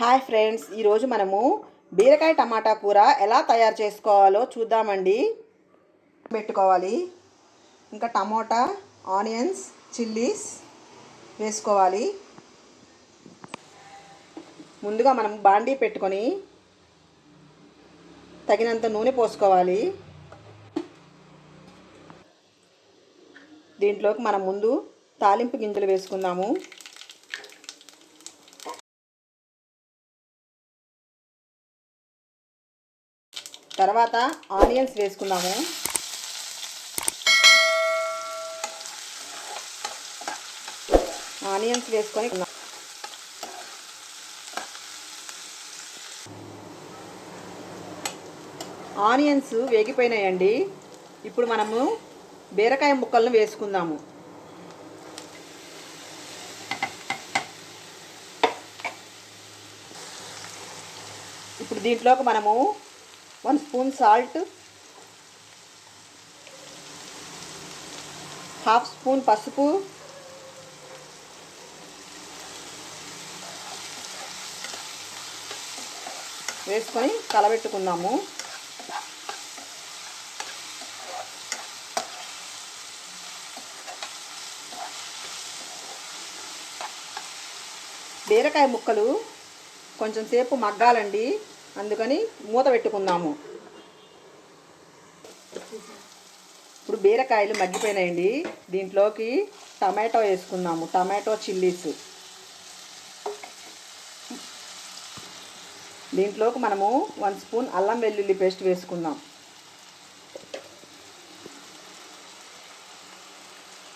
Hi friends ఈరోజు మనము బీరకాయ టమాటా కూర ఎలా తయారు చేసుకోవాలో చూద్దామండి. పెట్టుకోవాలి. ఇంకా టమోటా ఆనియన్స్ చిల్లీస్ వేసుకోవాలి. ముందుగా మనం బాండీ పెట్టుకొని తగినంత నూనె పోసుకోవాలి. దీంట్లోకి మనం ముందు తాలింపు గింజలు వేసుకుందాము. తర్వాత ఆనియన్స్ వేసుకుందాము. ఆనియన్స్ వేసుకొని ఆనియన్స్ వేగిపోయినాయండి. ఇప్పుడు మనము బీరకాయ ముక్కలను వేసుకుందాము. ఇప్పుడు దీంట్లోకి మనము one spoon salt half spoon పసుపు వేసుకొని కలబెట్టుకుందాము. బీరకాయ ముక్కలు కొంచెం సేపు మగ్గాలండి. అందుకని మూత పెట్టుకుందాము. ఇప్పుడు బీరకాయలు మగ్గిపోయినాయండి. దీంట్లోకి టమాటో వేసుకుందాము. Tomato chillies. దీంట్లోకి మనము వన్ స్పూన్ అల్లం వెల్లుల్లి పేస్ట్ వేసుకుందాం.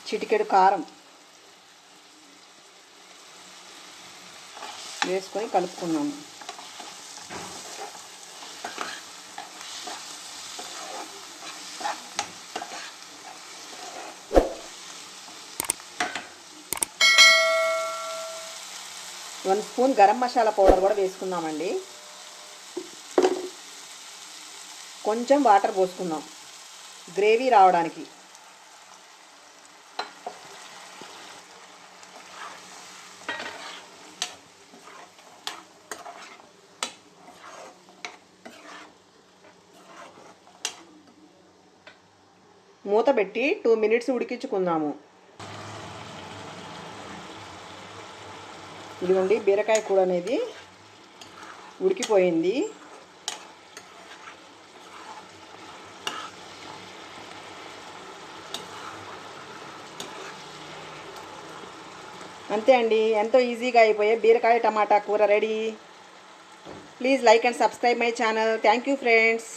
చిటికెడు కారం వేసుకొని కలుపుకున్నాము one spoon garam masala powder కూడా వేసుకుందామండి. కొంచెం వాటర్ పోసుకుందాం. గ్రేవీ రావడానికి. మూత పెట్టి టూ మినిట్స్ ఉడికించుకుందాము. ఇదిగోండి బీరకాయ కూర అనేది ఉడికిపోయింది. అంతే అండి ఎంతో ఈజీగా అయిపోయే బీరకాయ టమాటా కూర ready. Please like and subscribe my channel. Thank you friends.